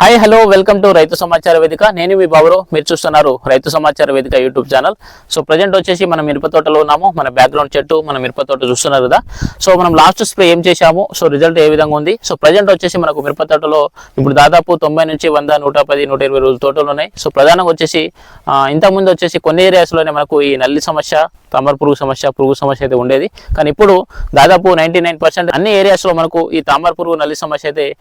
Hi hello welcome to రైతు సమాచార వేదిక నేను మీ బాబురు మీరు చూస్తున్నారు రైతు సమాచార వేదిక యూట్యూబ్ ఛానల్ సో ప్రజెంట్ వచ్చేసి మనం మిరప తోటలో ఉన్నాము. మన బ్యాక్గ్రౌండ్ చెట్టు మన మిరప తోట చూస్తున్నారు కదా. సో మనం లాస్ట్ స్ప్రే ఏం చేశాము? సో రిజల్ట్ ఏ విధంగా ఉంది? సో ప్రజెంట్ వచ్చేసి మనకు మిరప తోటలో ఇప్పుడు దాదాపు తొంభై నుంచి వంద నూట పది నూట ఇరవై రోజుల తోటలు ఉన్నాయి. సో ప్రధానంగా వచ్చేసి ఇంతకుముందు వచ్చేసి కొన్ని ఏరియాస్లోనే మనకు ఈ నల్లి సమస్య తామర పురుగు సమస్య పురుగు సమస్య అయితే ఉండేది. కానీ ఇప్పుడు దాదాపు నైంటీ నైన్ పర్సెంట్ అన్ని ఏరియాస్లో మనకు ఈ తామర పురుగు నల్లి సమస్య అయితే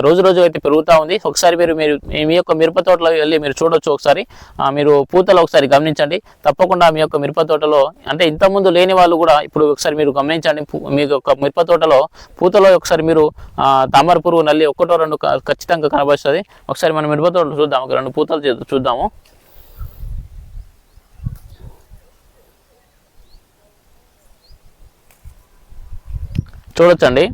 రోజు రోజు అయితే పెరుగుతూ ఉంది. ఒకసారి మీరు మీరు మీ- యొక్క మిరప తోటలో వెళ్ళి మీరు చూడొచ్చు ఒకసారి. మీరు పూతలు ఒకసారి గమనించండి. తప్పకుండా మీ యొక్క మిరప తోటలో అంటే ఇంతకుముందు లేని వాళ్ళు కూడా ఇప్పుడు ఒకసారి మీరు గమనించండి. మీ యొక్క మిరప తోటలో పూతలో ఒకసారి మీరు తామర పురుగు నల్లి ఒకటో రెండు ఖచ్చితంగా కనబడుతుంది ఒకసారి మనం మిరప తోటలో చూద్దాం. ఒక రెండు పూతలు చూద్దాము. చూడొచ్చండి.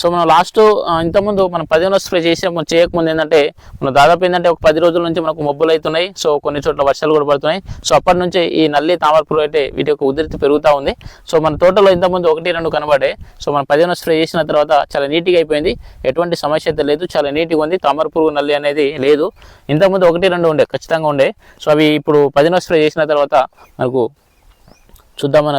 సో మనం లాస్ట్ ఇంతకుముందు మనం పదిహేను స్ప్రే చేసి మనం చేయకముందు ఏంటంటే మనం దాదాపు ఏంటంటే ఒక పది రోజుల నుంచి మనకు మబ్బులు అవుతున్నాయి సో కొన్ని చోట్ల వర్షాలు కూడా పడుతున్నాయి. సో అప్పటి నుంచి ఈ నల్లి తామరపురు అయితే వీటి యొక్క ఉధృతి పెరుగుతూ ఉంది. సో మన తోటలో ఇంతకుముందు ఒకటి రెండు కనబడే సో మనం పదిహేను స్ప్రే చేసిన తర్వాత చాలా నీట్గా అయిపోయింది. ఎటువంటి సమస్య అయితే లేదు. చాలా నీట్గా ఉంది. తామర పురుగు నల్లి అనేది లేదు. ఇంతకుముందు ఒకటి రెండు ఉండే ఖచ్చితంగా ఉండే. సో అవి ఇప్పుడు పదిహేను స్ప్రే చేసిన తర్వాత మనకు చూద్దామన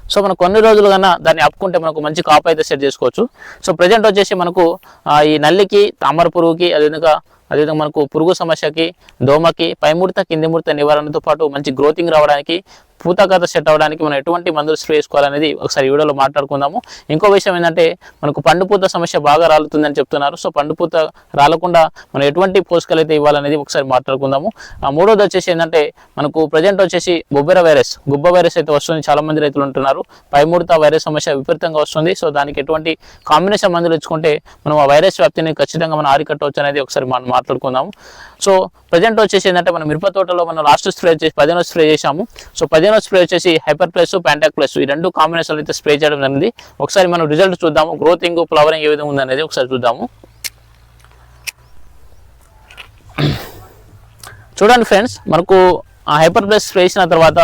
సో మనం కొన్ని రోజులు కన్నా దాన్ని అప్పుకుంటే మనకు మంచి కాపు అయితే సెట్ చేసుకోవచ్చు. సో ప్రజెంట్ వచ్చేసి మనకు ఈ నల్లికి తామర పురుగుకి అదేవిధంగా అదేవిధంగా మనకు పురుగు సమస్యకి దోమకి పైముడత కింది ముడత నివారణతో పాటు మంచి గ్రోతింగ్ రావడానికి పూతకథ సెట్ అవ్వడానికి మనం ఎటువంటి మందులు స్ప్రే చేసుకోవాలనేది ఒకసారి వీడియోలో మాట్లాడుకుందాము. ఇంకో విషయం ఏంటంటే మనకు పండు పూత సమస్య బాగా రాలుతుందని చెప్తున్నారు. సో పండు పూత రాలకుండా మనం ఎటువంటి పోషకాలు అయితే ఇవ్వాలనేది ఒకసారి మాట్లాడుకుందాము. ఆ మూడోది వచ్చేసి ఏంటంటే మనకు ప్రజెంట్ వచ్చేసి బొబ్బెర వైరస్ గుబ్బ వైరస్ అయితే వస్తుంది చాలా మంది రైతులు ఉంటున్నారు పైముడత వైరస్ సమస్య విపరీతంగా వస్తుంది. సో దానికి ఎటువంటి కాంబినేషన్ మందులు ఇచ్చుకుంటే మనం ఆ వైరస్ వ్యాప్తిని ఖచ్చితంగా మనం అరికట్టవచ్చు అనేది ఒకసారి మనం మాట్లాడుకుందాం. సో ప్రజెంట్ వచ్చేసి ఏంటంటే మనం మిరప తోటలో మనం లాస్ట్ స్ప్రే చేసి పదిహేను స్ప్రే చేశాము. సో పదిహేను స్ప్రే వచ్చేసి హైపర్ ప్లస్ ప్యాంటాక్ ప్లస్ ఈ రెండు కాంబినేషన్ అయితే స్ప్రే చేయడం జరిగింది. ఒకసారి మనం రిజల్ట్ చూద్దాము. గ్రోతింగ్ ఫ్లవరింగ్ ఏ విధంగా ఉందనేది ఒకసారి చూద్దాము. చూడండి ఫ్రెండ్స్ మనకు ఆ హైపర్ ప్లస్ స్ప్రే చేసిన తర్వాత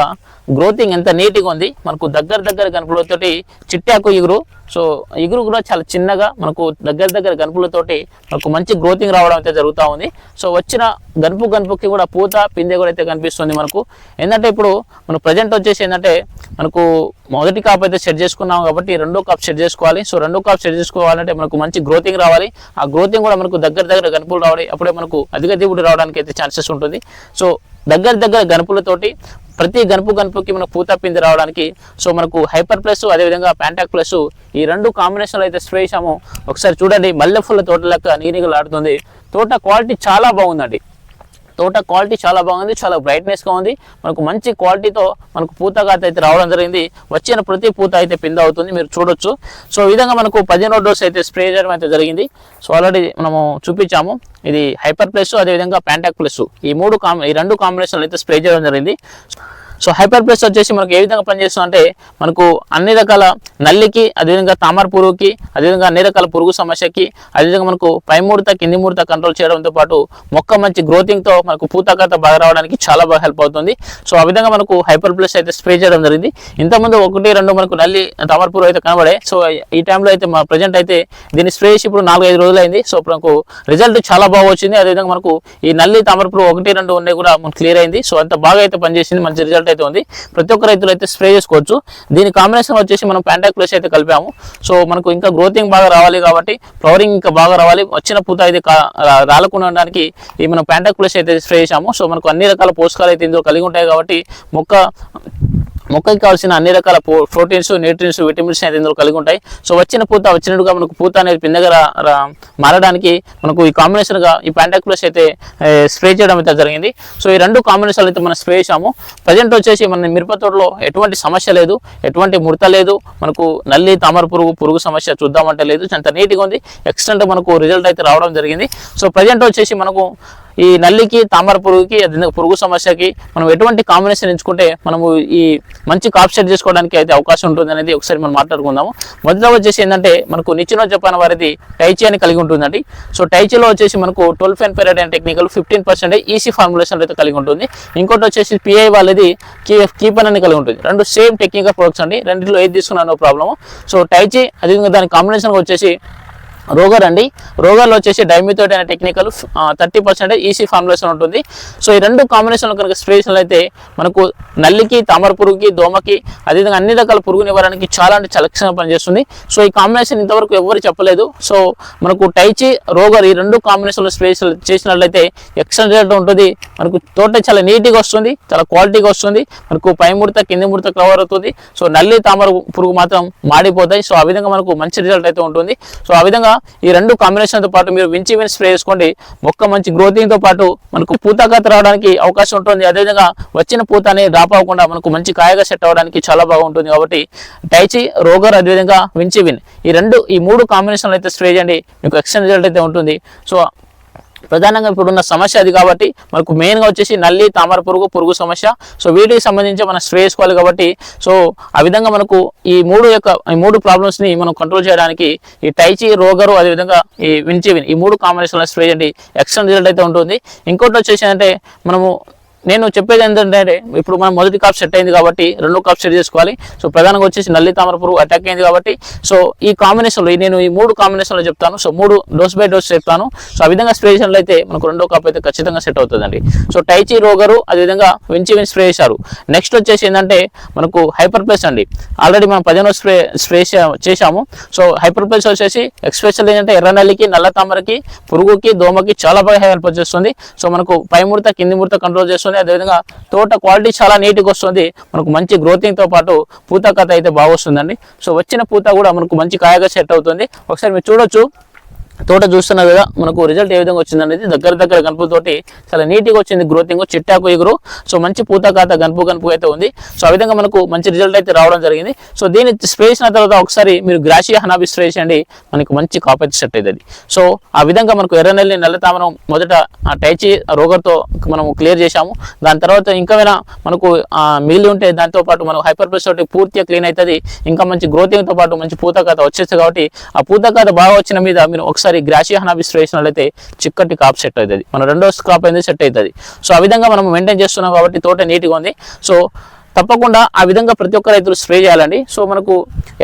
గ్రోతింగ్ ఎంత నీట్గా ఉంది మనకు దగ్గర దగ్గర గనుపులతోటి చిట్టాకు ఇగురు. సో ఇగురు కూడా చాలా చిన్నగా మనకు దగ్గర దగ్గర గనుపులతోటి మనకు మంచి గ్రోతింగ్ రావడం అయితే జరుగుతూ ఉంది. సో వచ్చిన గనుపు గనుపుకి కూడా పూత పిందె కూడా అయితే కనిపిస్తుంది మనకు. ఏంటంటే ఇప్పుడు మనం ప్రజెంట్ వచ్చేసి ఏంటంటే మనకు మొదటి కాప్ అయితే సెట్ చేసుకున్నాం కాబట్టి రెండో కాప్ సెట్ చేసుకోవాలి. సో రెండో కాప్ సెట్ చేసుకోవాలంటే మనకు మంచి గ్రోతింగ్ రావాలి. ఆ గ్రోతింగ్ కూడా మనకు దగ్గర దగ్గర గనుపులు రావాలి. అప్పుడే మనకు అధిక దిగుబడి రావడానికి అయితే ఛాన్సెస్ ఉంటుంది. సో దగ్గర దగ్గర గనుపులతోటి ప్రతి గనుపు గనుపుకి మనకు పూత పిండి రావడానికి సో మనకు హైపర్ ప్లస్ అదేవిధంగా ప్యాంటాక్ ప్లస్ ఈ రెండు కాంబినేషన్లో అయితే స్ప్రే చేసాము ఒకసారి చూడండి మల్లె పూల తోట లెక్క నీనిగలాడుతుంది తోట క్వాలిటీ చాలా బాగుందండి. తోట క్వాలిటీ చాలా బాగుంది చాలా బ్రైట్నెస్గా ఉంది. మనకు మంచి క్వాలిటీతో మనకు పూతగా అయితే రావడం జరిగింది. వచ్చిన ప్రతి పూత అయితే పింద అవుతుంది మీరు చూడొచ్చు. సో ఈ విధంగా మనకు పదిహేనో డోస్ అయితే స్ప్రే చేయడం అయితే జరిగింది. సో ఆల్రెడీ మనము చూపించాము. ఇది హైపర్ ప్లస్ అదేవిధంగా ప్యాంటాక్ ప్లస్ ఈ మూడు కాంబి ఈ రెండు కాంబినేషన్లు అయితే స్ప్రే చేయడం జరిగింది. సో హైపర్ ప్లస్ వచ్చేసి మనకు ఏ విధంగా పనిచేస్తుంది అంటే మనకు అన్ని రకాల నల్లికి అదేవిధంగా తామర పురుగుకి అదేవిధంగా అన్ని రకాల పురుగు సమస్యకి అదేవిధంగా మనకు పై ముడత కింది ముడత కంట్రోల్ చేయడంతో పాటు మొక్క మంచి గ్రోతింగ్తో మనకు పూతాకత బాగా రావడానికి చాలా బాగా హెల్ప్ అవుతుంది. సో ఆ విధంగా మనకు హైపర్ ప్లస్ అయితే స్ప్రే చేయడం జరిగింది. ఇంతకుముందు ఒకటి రెండు మనకు నల్లి తామర పురుగు అయితే కనబడే సో ఈ టైంలో అయితే మా ప్రజెంట్ అయితే దీన్ని స్ప్రే చేసి ఇప్పుడు నాలుగు ఐదు రోజులు అయింది సో ఇప్పుడు మనకు రిజల్ట్ చాలా బాగా వచ్చింది. అదేవిధంగా మనకు ఈ నల్లి తామర పురుగు ఒకటి రెండు ఉన్నాయి కూడా మనకు క్లియర్ అయింది. సో అంత బాగా అయితే పనిచేసింది. మంచి రిజల్ట్ అయితే ఉంది. ప్రతి ఒక్క రైతులు అయితే స్ప్రే చేసుకోవచ్చు. దీని కాంబినేషన్ వచ్చేసి మనం ప్యాంటాక్ ప్లస్ అయితే కలిపాము. సో మనకు ఇంకా గ్రోతింగ్ బాగా రావాలి కాబట్టి ఫ్లవరింగ్ ఇంకా బాగా రావాలి. వచ్చిన పూత అయితే రాలకుండా ఉండడానికి ఈ మనం ప్యాంటాక్ ప్లస్ అయితే స్ప్రే చేసాము సో మనకు అన్ని రకాల పోషకాలు అయితే ఇందులో కలిగి ఉంటాయి కాబట్టి మొక్క మొక్కకి కావాల్సిన అన్ని రకాల ప్రోటీన్స్ న్యూట్రియన్స్ విటమిన్స్ అయితే ఇందులో కలిగి ఉంటాయి. సో వచ్చిన పూత వచ్చినట్టుగా మనకు పూత అనేది పిందగా మారడానికి మనకు ఈ కాంబినేషన్గా ఈ ప్యాంటాక్ ప్లస్ అయితే స్ప్రే చేయడం అయితే జరిగింది. సో ఈ రెండు కాంబినేషన్లు అయితే మనం స్ప్రే చేసాము ప్రజెంట్ వచ్చేసి మన మిరప తోటలో ఎటువంటి సమస్య లేదు. ఎటువంటి ముడత లేదు. మనకు నల్లి తామర పురుగు పురుగు సమస్య చూద్దామంటే లేదు. అంత నీట్గా ఉంది. ఎక్స్టెంట్ మనకు రిజల్ట్ అయితే రావడం జరిగింది. సో ప్రజెంట్ వచ్చేసి మనకు ఈ నల్లికి తామర పురుగుకి పురుగు సమస్యకి మనం ఎటువంటి కాంబినేషన్ ఎంచుకుంటే మనము ఈ మంచి కాప్ సెట్ చేసుకోవడానికి అయితే అవకాశం ఉంటుంది అనేది ఒకసారి మనం మాట్లాడుకుందాము. మొదటిలో వచ్చేసి ఏంటంటే మనకు నిచ్చినో జపాన్ వారిది టైచి అని కలిగి ఉంటుందండి. సో టైచిలో వచ్చేసి మనకు ట్వెల్వ్ ఫెన్ parade and technical fifteen percent EC formulation అయితే కలిగి ఉంటుంది. ఇంకోటి వచ్చేసి పిఐ వాళ్ళది కీపన్ అని కలిగి ఉంటుంది. రెండు సేమ్ టెక్నికల్ ప్రొడక్ట్స్ అండి. రెండింటిలో ఏది తీసుకున్నా నో ప్రాబ్లము సో టైచి అదేవిధంగా దాని కాంబినేషన్ వచ్చేసి రోగర్ అండి. రోగర్లో వచ్చేసి డైమిథోట్ అనే technical thirty percent EC formulation ఉంటుంది. సో ఈ రెండు కాంబినేషన్ కనుక స్ప్రేషన్లు అయితే మనకు నల్లికి తామర పురుగుకి దోమకి అదేవిధంగా అన్ని రకాల పురుగు నివారణకి చాలా అంటే చాలా లక్షణంగా పనిచేస్తుంది. సో ఈ కాంబినేషన్ ఇంతవరకు ఎవరు చెప్పలేదు. సో మనకు టైచి రోగర్ ఈ రెండు కాంబినేషన్లో స్ప్రే చేసినట్లయితే ఎక్సలెంట్ రిజల్ట్ ఉంటుంది. మనకు తోట చాలా నీట్గా వస్తుంది చాలా క్వాలిటీగా వస్తుంది. మనకు పై ముడత కింది ముడత కవర్ అవుతుంది. సో నల్లి తామర పురుగు మాత్రం మాడిపోతాయి. సో ఆ విధంగా మనకు మంచి రిజల్ట్ అయితే ఉంటుంది. సో ఆ విధంగా ఈ రెండు కాంబినేషన్తో పాటు మీరు వించి విన్ స్ప్రే చేసుకోండి. మొక్క మంచి గ్రోతింగ్తో పాటు మనకు పూత రావడానికి అవకాశం ఉంటుంది. అదేవిధంగా వచ్చిన పూత అనేది డ్రాప్ అవ్వకుండా మనకు మంచి కాయగా సెట్ అవ్వడానికి చాలా బాగుంటుంది కాబట్టి టైచి రోగర్ అదేవిధంగా వించి విన్ ఈ రెండు ఈ మూడు కాంబినేషన్లు అయితే స్ప్రే చేయండి. మీకు ఎక్సలెంట్ రిజల్ట్ అయితే ఉంటుంది. సో ప్రధానంగా ఇప్పుడున్న సమస్య అది కాబట్టి మనకు మెయిన్గా వచ్చేసి నల్లి తామర పురుగు పురుగు సమస్య. సో వీటికి సంబంధించి మనం స్ప్రే వేసుకోవాలి కాబట్టి సో ఆ విధంగా మనకు ఈ మూడు యొక్క ఈ మూడు ప్రాబ్లమ్స్ని మనం కంట్రోల్ చేయడానికి ఈ టైచి రోగరు అదేవిధంగా ఈ విన్చివిన్ ఈ మూడు కాంబినేషన్లో స్ప్రే చేయండి. ఎక్సలెంట్ రిజల్ట్ అయితే ఉంటుంది. ఇంకోటి వచ్చేసి అంటే మనము నేను చెప్పేది ఏంటంటే ఇప్పుడు మనం మొదటి కాప్ సెట్ అయింది కాబట్టి రెండో కాప్ సెట్ చేసుకోవాలి. సో ప్రధానంగా వచ్చేసి నల్లి తామరపురు అటాక్ అయింది కాబట్టి సో ఈ కాంబినేషన్లో నేను ఈ మూడు కాంబినేషన్లో చెప్తాను. సో మూడు డోస్ బై డోస్ చెప్తాను సో ఆ విధంగా స్ప్రే చేసినట్లు అయితే మనకు రెండో కాప్ అయితే ఖచ్చితంగా సెట్ అవుతుందండి. సో టైచి రోగరు అదేవిధంగా వెంచి వెంచి స్ప్రే చేశారు. నెక్స్ట్ వచ్చేసి ఏంటంటే మనకు హైపర్ ప్లేస్ అండి. ఆల్రెడీ మనం పదిహేనో స్ప్రే స్ప్రే చేశాము. సో హైపర్ ప్లేస్ వచ్చేసి ఎక్స్పెషల్ ఏంటంటే ఎర్ర నల్లికి నల్ల తామరకి పురుగుకి దోమకి చాలా బాగా హెల్ప్ చేస్తుంది సో మనకు పై ముడత కింది ముడత కంట్రోల్ చేస్తుంది. అదేవిధంగా తోట క్వాలిటీ చాలా నీట్గా వస్తుంది. మనకు మంచి గ్రోతింగ్తో పాటు పూత కథ అయితే బాగా వస్తుందండి. సో వచ్చిన పూత కూడా మనకు మంచి కాయగా సెట్ అవుతుంది. ఒకసారి మీరు చూడొచ్చు. తోట చూస్తున్నారు కదా మనకు రిజల్ట్ ఏ విధంగా వచ్చింది అనేది దగ్గర దగ్గర గనుపుతోటి చాలా నీట్గా వచ్చింది గ్రోతింగ్ చిట్టాకు ఎగురు. సో మంచి పూత కాత గనుపు గనుపు అయితే ఉంది. సో ఆ విధంగా మనకు మంచి రిజల్ట్ అయితే రావడం జరిగింది. సో దీన్ని స్ప్రే చేసిన తర్వాత ఒకసారి మీరు గ్రాషియా హనాబి స్ప్రే చేయండి మనకు మంచి కాపు అయితే సెట్ అవుతుంది. సో ఆ విధంగా మనకు ఎర్రనెల్లి నల్ల తామరం మొదట ఆ టైచి రోగర్తో మనము క్లియర్ చేశాము. దాని తర్వాత ఇంకమైనా మనకు ఆ, మిగిలి ఉంటే దాంతో పాటు మనం హైపర్ ప్రెస్ తోటి పూర్తిగా క్లీన్ అవుతుంది. ఇంకా మంచి గ్రోతింగ్తో పాటు మంచి పూత వచ్చేస్తుంది కాబట్టి ఆ పూత బాగా వచ్చిన మీద మీరు ఒకసారి ఒకసారి హనాబి స్ప్రే చేసినట్లయితే చిక్కటి కాప్ సెట్ అవుతుంది. మన రెండో క్రాప్ అనేది సెట్ అవుతుంది. సో ఆ విధంగా మనం మెయింటైన్ చేస్తున్నాం కాబట్టి తోట నీట్గా ఉంది. సో తప్పకుండా ఆ విధంగా ప్రతి ఒక్క రైతులు స్ప్రే చేయాలండి. సో మనకు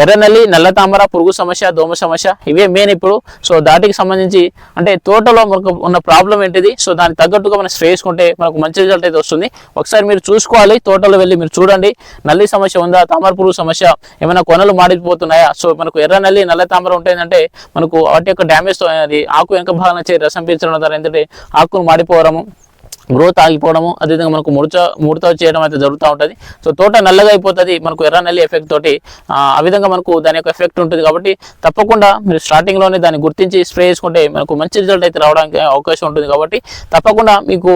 ఎర్రనల్లి నల్ల తామర పురుగు సమస్య దోమ సమస్య ఇవే మెయిన్ ఇప్పుడు. సో దాటికి సంబంధించి అంటే తోటలో మనకు ఉన్న ప్రాబ్లం ఏంటిది? సో దానికి తగ్గట్టుగా మనం స్ప్రే చేసుకుంటే మనకు మంచి రిజల్ట్ అయితే వస్తుంది. ఒకసారి మీరు చూసుకోవాలి తోటలో వెళ్ళి మీరు చూడండి. నల్లి సమస్య ఉందా? తామర పురుగు సమస్య ఏమైనా కొనలు మాడిపోతున్నాయా? సో మనకు ఎర్ర నల్లి నల్ల తామర ఉంటుందంటే మనకు వాటి యొక్క డ్యామేజ్ అది ఆకు వెనక భాగం చేసి రసం పీల్చడం ద్వారా ఏంటంటే ఆకును మాడిపోవడము గ్రోత్ ఆగిపోవడము అదేవిధంగా మనకు ముడత ముడత చేయడం అయితే జరుగుతూ ఉంటుంది. సో తోట నల్లగా అయిపోతుంది మనకు ఎర్ర నల్లి ఎఫెక్ట్ తోటి ఆ విధంగా మనకు దాని యొక్క ఎఫెక్ట్ ఉంటుంది కాబట్టి తప్పకుండా మీరు స్టార్టింగ్లోనే దాన్ని గుర్తించి స్ప్రే చేసుకుంటే మనకు మంచి రిజల్ట్ అయితే రావడానికి అవకాశం ఉంటుంది కాబట్టి తప్పకుండా మీకు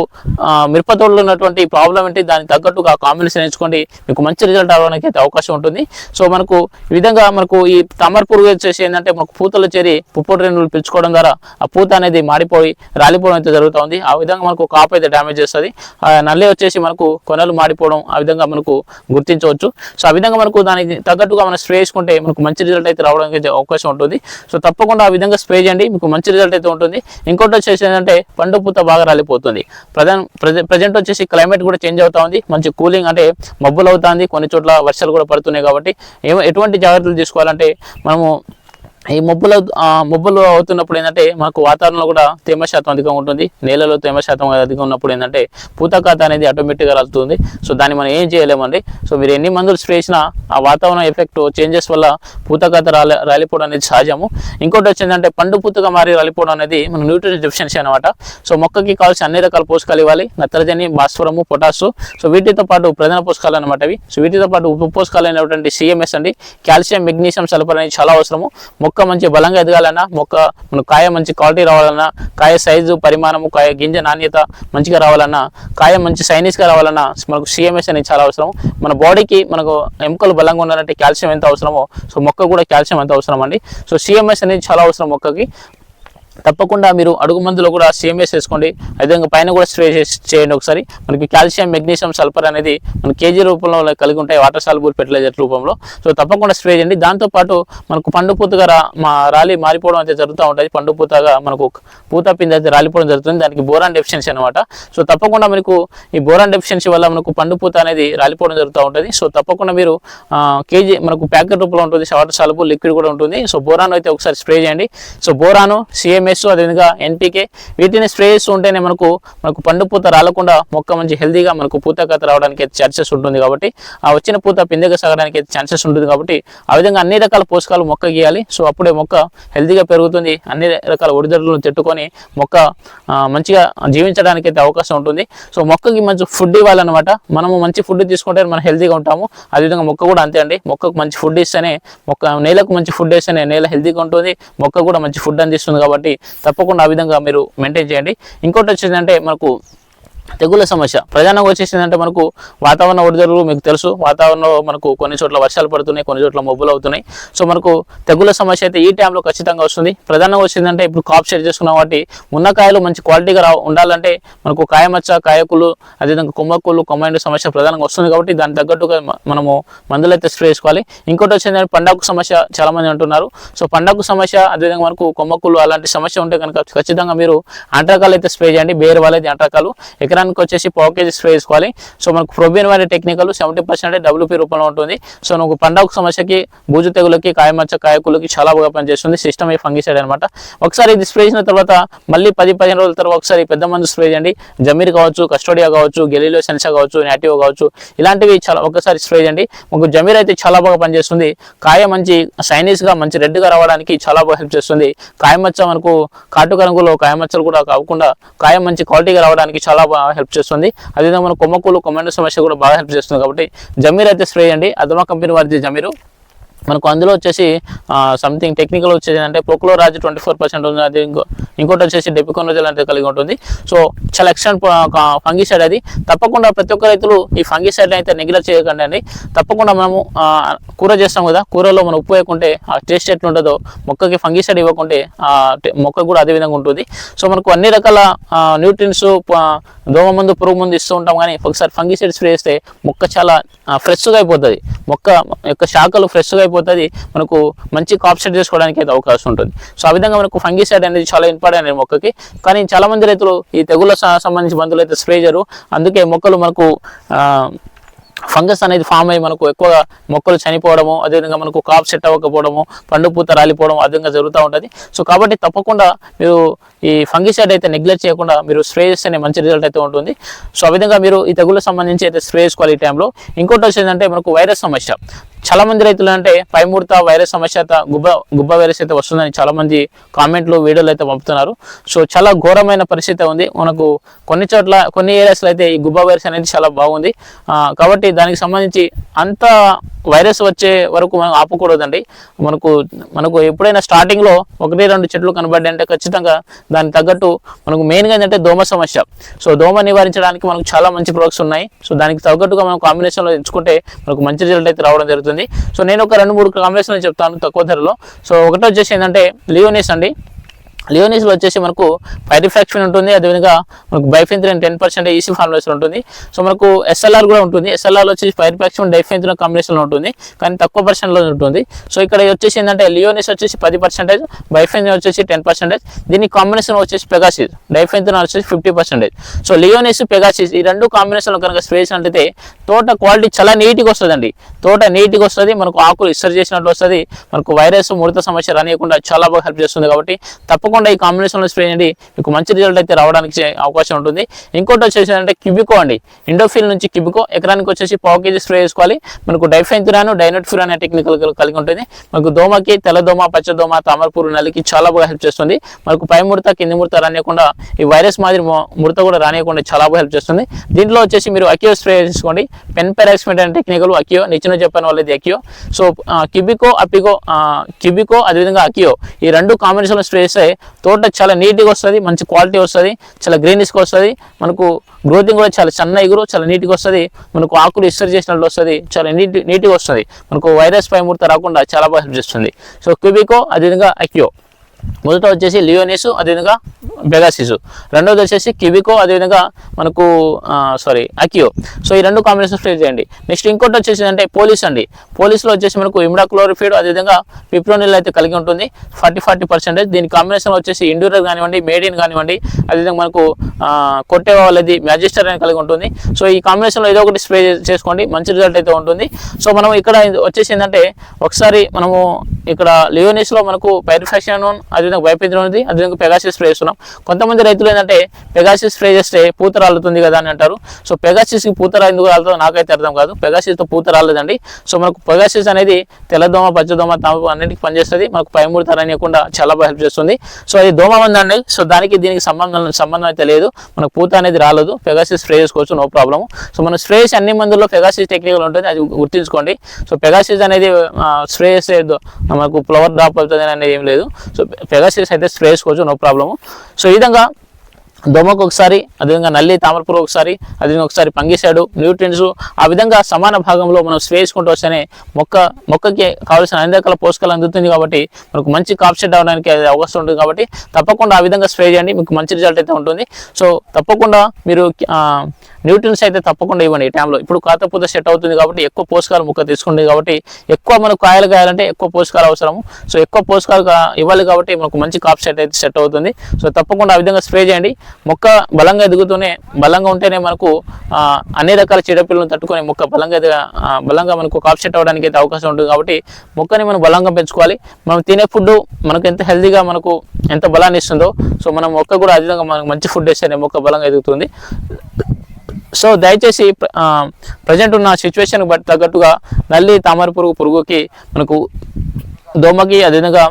మిరప తోటలో ఉన్నటువంటి ప్రాబ్లం ఏంటి దానికి తగ్గట్టుగా కాంబినేషన్ ఎంచుకోండి మీకు మంచి రిజల్ట్ రావడానికి అయితే అవకాశం ఉంటుంది. సో మనకు ఈ విధంగా మనకు ఈ తమర పురుగు వచ్చేసి ఏంటంటే మనకు పూతలు చేరి పుప్పొడి రేణువులు పిలుచుకోవడం ద్వారా ఆ పూత అనేది మాడిపోయి రాలిపోవడం అయితే జరుగుతుంది ఆ విధంగా మనకు కాపు అయితే డ్యామేజ్ చేస్తుంది. ఆ నల్లి వచ్చేసి మనకు కొనలు మాడిపోవడం ఆ విధంగా మనకు గుర్తించవచ్చు. సో ఆ విధంగా మనకు దానికి తగ్గట్టుగా మనం స్ప్రే చేసుకుంటే మనకు మంచి రిజల్ట్ అయితే రావడానికి అవకాశం ఉంటుంది. సో తప్పకుండా ఆ విధంగా స్ప్రే చేయండి మీకు మంచి రిజల్ట్ అయితే ఉంటుంది. ఇంకోటి వచ్చేసి ఏంటంటే పండు పూత బాగా రాలిపోతుంది. ప్రధాన ప్రజెంట్ వచ్చేసి క్లైమేట్ కూడా చేంజ్ అవుతా ఉంది. మంచి కూలింగ్ అంటే మబ్బులు అవుతుంది. కొన్ని చోట్ల వర్షాలు కూడా పడుతున్నాయి కాబట్టి ఏమో ఎటువంటి జాగ్రత్తలు తీసుకోవాలంటే మనము ఈ మబ్బులు ఆ, మబ్బులు అవుతున్నప్పుడు ఏంటంటే మనకు వాతావరణంలో కూడా తేమ శాతం అధికంగా ఉంటుంది. నేలలో తేమ శాతం అధికంగా ఉన్నప్పుడు ఏంటంటే పూతకాత అనేది ఆటోమేటిక్గా రాలుతుంది. సో దాన్ని మనం ఏం చేయలేమండి? సో మీరు ఎన్ని మందులు స్ప్రే చేసినా ఆ వాతావరణ ఎఫెక్ట్ చేంజెస్ వల్ల పూతకాత రాలి రాలిపోవడం అనేది సహజము ఇంకోటి వచ్చిందంటే పండు పూతగా మారి రాలిపోవడం అనేది మన న్యూట్రిషన్ డెఫిషియన్సీ అనమాట సో మొక్కకి కావాల్సిన అన్ని రకాల పోషకాలు ఇవ్వాలి. నత్రజని భాస్వరము పొటాసు. సో వీటితో పాటు ప్రధాన పోషకాలు అనమాట అవి. సో వీటితో పాటు ఉప పోషకాలు అయినటువంటి సిఎంఎస్ అండి. కాల్షియం మెగ్నీషియం సల్ఫర్ అనేది చాలా అవసరము. మొక్క మొక్క మంచి బలంగా ఎదగాలన్నా మొక్క మన కాయ మంచి క్వాలిటీ రావాలన్నా కాయ సైజు పరిమాణము కాయ గింజ నాణ్యత మంచిగా రావాలన్నా కాయ మంచి సైనిస్గా రావాలన్నా మనకు సిఎంఎస్ అనేది చాలా అవసరం. మన బాడీకి మనకు ఎముకలు బలంగా ఉండాలంటే కాల్షియం ఎంత అవసరమో సో మొక్క కూడా కాల్షియం ఎంత అవసరం అండి సో సిఎంఎస్ అనేది చాలా అవసరం మొక్కకి. తప్పకుండా మీరు అడుగు మందులో కూడా సేమ్ వేసుకోండి అదేవిధంగా పైన కూడా స్ప్రే చేసి- చేయండి ఒకసారి. మనకి కాల్షియం మెగ్నీషియం సల్ఫర్ అనేది మన కేజీ రూపంలో కలిగి ఉంటాయి. వాటర్ సాల్బుల్ ఫెర్టిలైజర్ రూపంలో. సో తప్పకుండా స్ప్రే చేయండి. దాంతోపాటు మనకు పండు పూతగా మా రాలి మారిపోవడం అయితే జరుగుతూ ఉంటుంది. పండు పూతగా మనకు పూత పిండి అయితే రాలిపోవడం జరుగుతుంది. దానికి బోరాన్ డెఫిషియన్సీ అనమాట సో తప్పకుండా మనకు ఈ బోరాన్ డెఫిషియన్సీ వల్ల మనకు పండు పూత అనేది రాలిపోవడం జరుగుతూ ఉంటుంది. సో తప్పకుండా మీరు కేజీ మనకు ప్యాకెట్ రూపంలో ఉంటుంది. వాటర్ సాల్బుల్ లిక్విడ్ కూడా ఉంటుంది. సో బోరాన్ అయితే ఒకసారి స్ప్రే చేయండి. సో బోరాను ఎంఎస్ అదేవిధంగా ఎన్పికే వీటిని స్ప్రే చేస్తూ ఉంటేనే మనకు మనకు పండు పూత రాలకుండా మొక్క మంచి హెల్దీగా మనకు పూత కథ రావడానికి అయితే ఛాన్సెస్ ఉంటుంది కాబట్టి ఆ వచ్చిన పూత పిందెగా సాగడానికి అయితే ఛాన్సెస్ ఉంటుంది కాబట్టి ఆ విధంగా అన్ని రకాల పోషకాలు మొక్క గీయాలి సో అప్పుడే మొక్క హెల్దీగా పెరుగుతుంది అన్ని రకాల ఒడిదడులను తట్టుకొని మొక్క మంచిగా జీవించడానికి అయితే అవకాశం ఉంటుంది. సో మొక్కకి మంచి ఫుడ్ ఇవ్వాలన్నమాట. మనము మంచి ఫుడ్ తీసుకుంటే మనం హెల్తీగా ఉంటాము. అదేవిధంగా మొక్క కూడా అంతే అండి. మొక్కకు మంచి ఫుడ్ ఇస్తేనే మొక్క నేలకు మంచి ఫుడ్ ఇస్తేనే నేల హెల్తీగా ఉంటుంది. మొక్క కూడా మంచి ఫుడ్ అందిస్తుంది కాబట్టి తప్పకుండా ఆ విధంగా మీరు మెయింటైన్ చేయండి. ఇంకోటి వచ్చేసిందంటే మనకు తెగుళ్ళ సమస్య. ప్రధానంగా వచ్చేసిందంటే మనకు వాతావరణ ఒడిదొడులు మీకు తెలుసు. వాతావరణంలో మనకు కొన్ని చోట్ల వర్షాలు పడుతున్నాయి కొన్ని చోట్ల మబ్బులు అవుతున్నాయి. సో మనకు తెగుళ్ళ సమస్య అయితే ఈ టైంలో ఖచ్చితంగా వస్తుంది. ప్రధానంగా వచ్చిందంటే ఇప్పుడు కాప్ షేర్ చేసుకున్న వాటి కాయలు మంచి క్వాలిటీగా రా ఉండాలంటే మనకు కాయమచ్చ కాయకులు అదేవిధంగా కొమ్మకులు కొమ్మైండ్ సమస్య ప్రధానంగా వస్తుంది కాబట్టి దానికి తగ్గట్టుగా మనము మందులు అయితే స్ప్రే చేసుకోవాలి. ఇంకోటి వచ్చిందంటే పండాకు సమస్య చాలా మంది అంటున్నారు. సో పండాకు సమస్య అదేవిధంగా మనకు కొమ్మకులు అలాంటి సమస్య ఉంటే కనుక ఖచ్చితంగా మీరు అంటరకాలు అయితే స్ప్రే చేయండి. బేరు వాళ్ళది అంటరకాలు ఎకరానికి వచ్చేసి పావు కేజీ స్ప్రే వేసుకోవాలి సో మనకు ప్రొబిన్ వారి టెక్నికల్ సెవెంటీ పర్సెంట్ డబ్ల్యూపీ రూపంలో ఉంటుంది. సో నువ్వు పండాకు సమస్యకి బూజు తెగులకి కాయమచ్చ కాయకులకి చాలా బాగా పనిచేస్తుంది. సిస్టమ్ ఈ ఫంగిసైడ్ అనమాట ఒకసారి ఇది స్ప్రే చేసిన తర్వాత మళ్ళీ పది పదిహేను రోజుల తర్వాత ఒకసారి పెద్ద మందు స్ప్రే చేయండి. జమీర్ కావచ్చు కస్టోడియా కావచ్చు గెలీలో సెన్సా కావచ్చు నాటివ్ కావచ్చు ఇలాంటివి చాలా ఒకసారి స్ప్రే చేయండి. మీకు జమీర్ అయితే చాలా బాగా పనిచేస్తుంది. కాయ మంచి సైనీస్గా మంచి రెడ్గా రావడానికి చాలా బాగా హెల్ప్ చేస్తుంది. కాయమచ్చ మనకు కాటుక రంగులో కాయమచ్చలు కూడా కాకుండా కాయ మంచి క్వాలిటీగా రావడానికి చాలా బాగా హెల్ప్ చేస్తుంది. అదేవిధంగా మన కొమ్మకులు కొమ్మండ సమస్య కూడా బాగా హెల్ప్ చేస్తుంది కాబట్టి జమీర్ అయితే స్ప్రే చేయండి. అదమా కంపెనీ వారిది జమీరు. మనకు అందులో వచ్చేసి సంథింగ్ టెక్నికల్ వచ్చేసి అంటే పోక్లో రాజు ట్వంటీ ఫోర్ పర్సెంట్ ఉంది అది ఇంకో ఇంకోటి వచ్చేసి డెపికోనోజల్ అంటే కలిగి ఉంటుంది. సో చాలా ఎక్స్టెంట్ ఫంగిసైడ్ అది. తప్పకుండా ప్రతి ఒక్క రైతులు ఈ ఫంగిసైడ్ అయితే నెగ్లెక్ట్ చేయకండి అండి. తప్పకుండా మనము కూర చేస్తాం కదా కూరలో మనం ఉప్పు వేయకుంటే ఆ టేస్ట్ ఎట్లా ఉంటుందో మొక్కకి ఫంగిసైడ్ ఇవ్వకుంటే ఆ మొక్క కూడా అదే విధంగా ఉంటుంది. సో మనకు అన్ని రకాల న్యూట్రిన్స్ దోమ మందు పురుగు మందు ఇస్తూ ఉంటాం కానీ ఒకసారి ఫంగిసైడ్ స్ప్రే చేస్తే మొక్క చాలా ఫ్రెష్గా అయిపోతుంది. మొక్క యొక్క శాఖలు ఫ్రెష్గా అయిపోతుంది మనకు మంచి కాప్సెట్ చేసుకోవడానికి అయితే అవకాశం ఉంటుంది. సో ఆ విధంగా మనకు ఫంగిసైడ్ అనేది చాలా ఇంపార్టెంట్ అనేది మొక్కకి. కానీ చాలా మంది రైతులు ఈ తెగుళ్ళ సంబంధించి మందులు అయితే స్ప్రే చేయరు. అందుకే మొక్కలు మనకు ఫంగస్ అనేది ఫామ్ అయ్యి మనకు ఎక్కువగా మొక్కలు చనిపోవడము అదేవిధంగా మనకు కాప్ సెట్ అవ్వకపోవడము పండు పూత రాలిపోవడం అదేవిధంగా జరుగుతూ ఉంటుంది. సో కాబట్టి తప్పకుండా మీరు ఈ ఫంగిసైడ్ అయితే నెగ్లెక్ట్ చేయకుండా మీరు స్ప్రే చేస్తేనే మంచి రిజల్ట్ అయితే ఉంటుంది. సో ఆ విధంగా మీరు ఈ తెగుళ్ళ సంబంధించి అయితే స్ప్రే చేసుకోవాలి ఈ టైంలో ఇంకోటి వచ్చేదంటే మనకు వైరస్ సమస్య. చాలా మంది రైతులు అంటే పైముడత వైరస్ సమస్య అయితే గుబ్బ గుబ్బ వైరస్ అయితే వస్తుందని చాలా మంది కామెంట్లు వీడియోలు అయితే పంపుతున్నారు. సో చాలా ఘోరమైన పరిస్థితి ఉంది. మనకు కొన్ని చోట్ల కొన్ని ఏరియాస్లో అయితే ఈ గుబ్బ వైరస్ అనేది చాలా బాగుంది. కాబట్టి దానికి సంబంధించి అంత వైరస్ వచ్చే వరకు మనం ఆపకూడదండి. మనకు మనకు ఎప్పుడైనా స్టార్టింగ్లో ఒకటి రెండు చెట్లు కనబడ్డాయి అంటే ఖచ్చితంగా దానికి తగ్గట్టు మనకు మెయిన్గా ఏంటంటే దోమ సమస్య. సో దోమ నివారించడానికి మనకు చాలా మంచి ప్రొడక్ట్స్ ఉన్నాయి. సో దానికి తగ్గట్టుగా మనం కాంబినేషన్లో ఎంచుకుంటే మనకు మంచి రిజల్ట్ అయితే రావడం జరుగుతుంది. సో నేను ఒక రెండు మూడు కాంబినేషన్ చెప్తాను తక్కువ ధరలో. సో ఒకటి వచ్చేసి ఏంటంటే లియోనిస్ అండి. లియోనీస్లో వచ్చేసి మనకు పైరిఫాక్షన్ ఉంటుంది. అదేవిధంగా మనకు bifenthrin ten percent EC formulation ఉంటుంది. సో మనకు ఎస్ఎల్ఆర్ కూడా ఉంటుంది. ఎస్ఎల్ఆర్లో వచ్చేసి పైరిఫాక్షన్ డైఫెంత్రిన్ కాంబినేషన్లో ఉంటుంది. కానీ తక్కువ పర్సెంట్లో ఉంటుంది. సో ఇక్కడ వచ్చేసి ఏంటంటే లియోనిస్ వచ్చేసి పది పర్సెంటేజ్ బైఫెంత్రిన్ వచ్చేసి టెన్ పర్సెంటేజ్ దీని కాంబినేషన్ వచ్చేసి పెగాసిస్ డైఫెంత్రిన్ వచ్చేసి ఫిఫ్టీ పర్సెంటేజ్ సో లియోనిస్ పెగాసిస్ ఈ రెండు కాంబినేషన్లో కనుక స్ప్రే చేసినట్లయితే తోట క్వాలిటీ చాలా నీట్గా వస్తుందండి. తోట నీట్గా వస్తుంది. మనకు ఆకులు ఇస్తర్ చేసినట్టు వస్తుంది. మనకు వైరస్ ముడత సమస్య రానియకుండా చాలా బాగా హెల్ప్ చేస్తుంది కాబట్టి తప్పకుండా ఈ కాంబినేషన్లో స్ప్రే చేయండి మీకు మంచి రిజల్ట్ అయితే రావడానికి అవకాశం ఉంటుంది. ఇంకోటి వచ్చేసి అంటే కిబికో అండి. ఇండోఫిల్ నుంచి కిబికో ఎకరానికి వచ్చేసి పావు కేజీ స్ప్రే చేసుకోవాలి. మనకు డైఫెన్తురాను డైనోట్ఫిర్ అనే టెక్నికల్ కలిగి ఉంటుంది. మనకు దోమకి తెల్లదోమ పచ్చదోమ తామరపూరు నల్లికి చాలా బాగా హెల్ప్ చేస్తుంది. మనకు పై ముడత కింది ముడత రానియకుండా ఈ వైరస్ మాదిరి ముడత కూడా రానియకుండా చాలా బాగా హెల్ప్ చేస్తుంది. దీంట్లో వచ్చేసి మీరు అకియో స్ప్రే చేసుకోండి. పెన్ పెరాక్స్మెంట్ అనే టెక్నికల్ అక్యో నిచ్చిన చెప్పిన వాళ్ళది అక్యో సో కిబికో అపికో ఆ, కిబికో అదేవిధంగా అక్యో ఈ రెండు కాంబినేషన్లో స్ప్రే చేస్తే తోట చాలా నీట్గా వస్తుంది మంచి క్వాలిటీ వస్తుంది చాలా గ్రీనిష్గా వస్తుంది మనకు గ్రోతింగ్ కూడా చాలా చిన్న ఎగురు చాలా నీట్గా వస్తుంది మనకు ఆకులు ఇస్తర్ చేసినట్లు వస్తుంది చాలా నీట్ నీట్గా వస్తుంది. మనకు వైరస్ పై ముడత రాకుండా చాలా బాగా హెల్ప్ చేస్తుంది. సో క్యూబికో అదేవిధంగా అక్యో మొదట వచ్చేసి లియోనిస్ అదేవిధంగా బెగాసిస్ రెండోది వచ్చేసి కివికో అదేవిధంగా మనకు సారీ అకియో సో ఈ రెండు కాంబినేషన్ స్ప్రే చేయండి. నెక్స్ట్ ఇంకోటి వచ్చేసి అంటే పోలీస్ అండి. పోలీస్లో వచ్చేసి మనకు ఇమిడాక్లోరిఫిడ్ అదేవిధంగా పిప్రోనిల్ అయితే కలిగి ఉంటుంది. Forty forty percentage. దీని కాంబినేషన్ వచ్చేసి ఇండూరర్ కానివ్వండి మేడిన్ కానివ్వండి అదేవిధంగా మనకు కొట్టే వాళ్ళది మ్యాజిస్టర్ అని కలిగి ఉంటుంది. సో ఈ కాంబినేషన్లో ఏదో ఒకటి స్ప్రే చేసుకోండి. మంచి రిజల్ట్ అయితే ఉంటుంది. సో మనం ఇక్కడ వచ్చేసి ఏంటంటే ఒకసారి మనము ఇక్కడ లియోనిస్లో మనకు పైరిఫాక్షన్ అదేవిధంగా వైపిద్రం ఉంది అదేవిధంగా పెగాసిస్ స్ప్రే చేస్తున్నాం. కొంతమంది రైతులు ఏంటంటే పెగాసిస్ స్ప్రే చేస్తే పూత రాలుతుంది కదా అని అంటారు. సో పెగాసిస్కి పూత ఎందుకు రాలుతుందో నాకైతే అర్థం కాదు. పెగాసిస్తో పూత రాలేదండి. సో మనకు పెగాసిస్ అనేది తెల్లదోమ పచ్చదోమ తామపు అన్నింటికి పనిచేస్తుంది. మనకు పైమూడి తరనియకుండా చాలా హెల్ప్ చేస్తుంది. సో అది దోమ మంది సో దానికి దీనికి సంబంధం సంబంధం అయితే లేదు. మనకు పూత అనేది రాలేదు. పెగాసిస్ స్ప్రే చేసుకోవచ్చు నో ప్రాబ్లమ్. సో మన స్ప్రే చేసి అన్ని మందుల్లో పెగాసిస్ టెక్నికల్ ఉంటుంది. అది గుర్తుంచుకోండి. సో పెగాసిస్ అనేది స్ప్రే చేసే మనకు ఫ్లవర్ డ్రాప్ అవుతుంది అనేది ఏం లేదు. సో పెగాసిరీస్ అయితే స్ప్రే చేసుకోవచ్చు నో ప్రాబ్లము సో ఈ విధంగా దోమకు ఒకసారి అదేవిధంగా నల్లి తామరపురు ఒకసారి అదేవిధంగా ఒకసారి పంగిసాడు న్యూట్రియన్స్ ఆ విధంగా సమాన భాగంలో మనం స్ప్రే చేసుకుంటూ వస్తేనే మొక్క మొక్కకి కావాల్సిన అన్ని రకాల పోషకాలు అందుతుంది కాబట్టి మనకు మంచి కాప్ సెట్ అవడానికి అది అవకాశం ఉంటుంది కాబట్టి తప్పకుండా ఆ విధంగా స్ప్రే చేయండి మీకు మంచి రిజల్ట్ అయితే ఉంటుంది. సో తప్పకుండా మీరు న్యూట్రియన్స్ అయితే తప్పకుండా ఇవ్వండి ఈ టైంలో ఇప్పుడు కాతపూత సెట్ అవుతుంది కాబట్టి ఎక్కువ పోషకాలు మొక్క తీసుకుంటుంది కాబట్టి ఎక్కువ మనకు కాయలు కాయాలంటే ఎక్కువ పోషకాలు అవసరము. సో ఎక్కువ పోషకాలు ఇవ్వాలి కాబట్టి మనకు మంచి కాప్ సెట్ అయితే సెట్ అవుతుంది. సో తప్పకుండా ఆ విధంగా స్ప్రే చేయండి. మొక్క బలంగా ఎదుగుతూనే బలంగా ఉంటేనే మనకు అన్ని రకాల చీడపిల్లలను తట్టుకొని మొక్క బలంగా బలంగా మనకు కాప్ సెట్ అవ్వడానికి అయితే అవకాశం ఉంటుంది కాబట్టి మొక్కని మనం బలంగా పెంచుకోవాలి. మనం తినే ఫుడ్ మనకు ఎంత హెల్తీగా మనకు ఎంత బలాన్ని ఇస్తుందో సో మనం మొక్క కూడా అదే విధంగా మనకు మంచి ఫుడ్ ఇస్తేనే మొక్క బలంగా ఎదుగుతుంది. సో దయచేసి ప్రజెంట్ ఉన్న సిచ్యువేషన్ బట్టి తగ్గట్టుగా నల్లి తామర పురుగు పురుగుకి మనకు దోమకి అదేవిధంగా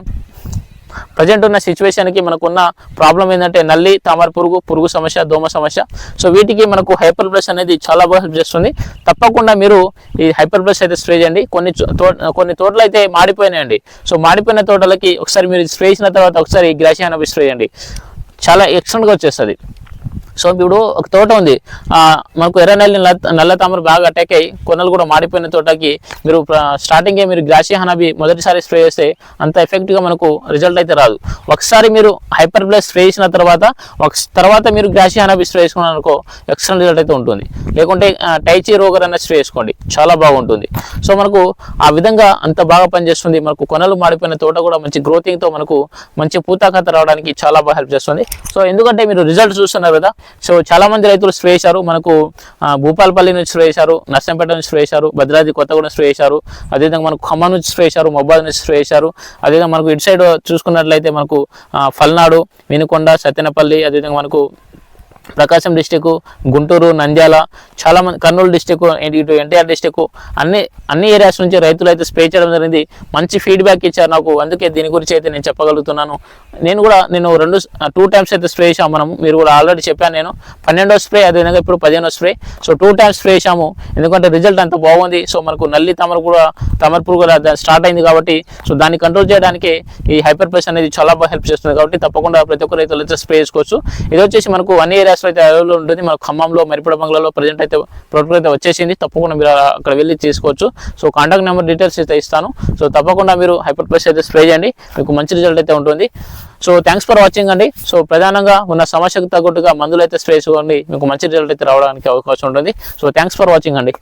ప్రజెంట్ ఉన్న సిచ్యువేషన్కి మనకున్న ప్రాబ్లం ఏంటంటే నల్లి తామర పురుగు పురుగు సమస్య దోమ సమస్య. సో వీటికి మనకు హైపర్ ప్లస్ అనేది చాలా బాగా హెల్ప్ చేస్తుంది. తప్పకుండా మీరు ఈ హైపర్ ప్లస్ అయితే స్ప్రే చేయండి. కొన్ని చో- తో- కొన్ని తోటలు అయితే మాడిపోయినాయండి. సో మాడిపోయిన తోటలకి ఒకసారి మీరు స్ప్రే చేసిన తర్వాత ఒకసారి గ్రాషియానా స్ప్రే చేయండి. చాలా ఎక్సలెంట్గా వచ్చేస్తుంది. సో ఇప్పుడు ఒక తోట ఉంది. మనకు ఎర్ర నల్లి నల్ల నల్ల తామర బాగా అటాక్ అయ్యి కొనలు కూడా మాడిపోయిన తోటకి మీరు స్టార్టింగే మీరు గ్రాసి హనాబి మొదటిసారి స్ప్రే చేస్తే అంత ఎఫెక్ట్గా మనకు రిజల్ట్ అయితే రాదు. ఒకసారి మీరు హైపర్ ప్లస్ స్ప్రే చేసిన తర్వాత ఒక తర్వాత మీరు గ్రాసి హనాబి స్ప్రే చేసుకున్నారు అనుకో ఎక్సలెంట్ రిజల్ట్ అయితే ఉంటుంది. లేకుంటే టైచి రోగర్ అన్న స్ప్రే చేసుకోండి. చాలా బాగుంటుంది. సో మనకు ఆ విధంగా అంత బాగా పనిచేస్తుంది. మనకు కొనలు మాడిపోయిన తోట కూడా మంచి గ్రోతింగ్తో మనకు మంచి పూతాకత రావడానికి చాలా బాగా హెల్ప్ చేస్తుంది. సో ఎందుకంటే మీరు రిజల్ట్ చూస్తున్నారు కదా సో చాలామంది రైతులు స్ప్రే చేశారు మనకు భూపాలపల్లి నుంచి స్ప్రే చేశారు నర్సంపేట నుంచి స్ప్రే చేశారు భద్రాద్రి కొత్తగూడెం స్ప్రే చేశారు అదేవిధంగా మనకు ఖమ్మం నుంచి స్ప్రే చేశారు మొబైల్ నుంచి స్ప్రే చేశారు అదేవిధంగా మనకు ఇటు సైడ్ చూసుకున్నట్లయితే మనకు ఫల్నాడు పల్నాడు వినుకొండ సత్యనపల్లి అదేవిధంగా మనకు ప్రకాశం డిస్టిక్ గుంటూరు నంద్యాల చాలా మంది కర్నూలు డిస్టిక్ ఇటు ఎన్టీఆర్ డిస్టిక్ అన్ని అన్ని ఏరియాస్ నుంచి రైతులు అయితే స్ప్రే చేయడం జరిగింది. మంచి ఫీడ్బ్యాక్ ఇచ్చారు నాకు. అందుకే దీని గురించి అయితే నేను చెప్పగలుగుతున్నాను. నేను కూడా నేను రెండు టూ టైమ్స్ అయితే స్ప్రే చేసాము మనం మీరు కూడా ఆల్రెడీ చెప్పాను నేను. పన్నెండో స్ప్రే అదేవిధంగా ఇప్పుడు పదిహేనో spray so two times spray చేసాము ఎందుకంటే రిజల్ట్ అంత బాగుంది. సో మనకు నల్లి తమరు కూడా తమర పురుగు కూడా స్టార్ట్ అయింది కాబట్టి సో దాన్ని కంట్రోల్ చేయడానికి ఈ హైపర్ ప్రెస్ అనేది చాలా బాగా హెల్ప్ చేస్తుంది కాబట్టి తప్పకుండా ప్రతి ఒక్క రైతులు అయితే స్ప్రే చేసుకోవచ్చు. ఇది వచ్చేసి మనకు అన్ని ఏరియా ఏరియాస్లో అయితే అవైలబుల్ ఉంటుంది. మన ఖమ్మంలో మరిపడ బంగ్లాలో ప్రజెంట్ అయితే ప్రొడక్ట్ అయితే వచ్చేసింది. తప్పకుండా మీరు అక్కడ వెళ్ళి తీసుకోవచ్చు. సో కాంటాక్ట్ నెంబర్ డీటెయిల్స్ అయితే ఇస్తాను. సో తప్పకుండా మీరు హైపర్ ప్లస్ అయితే స్ప్రే చేయండి. మీకు మంచి రిజల్ట్ అయితే ఉంటుంది. సో థ్యాంక్స్ ఫర్ వాచింగ్ అండి. సో ప్రధానంగా ఉన్న సమస్యకు తగ్గట్టుగా మందులు అయితే స్ప్రే చేసుకోండి. మీకు మంచి రిజల్ట్ అయితే రావడానికి అవకాశం ఉంటుంది. సో థ్యాంక్స్ ఫర్ వాచింగ్ అండి.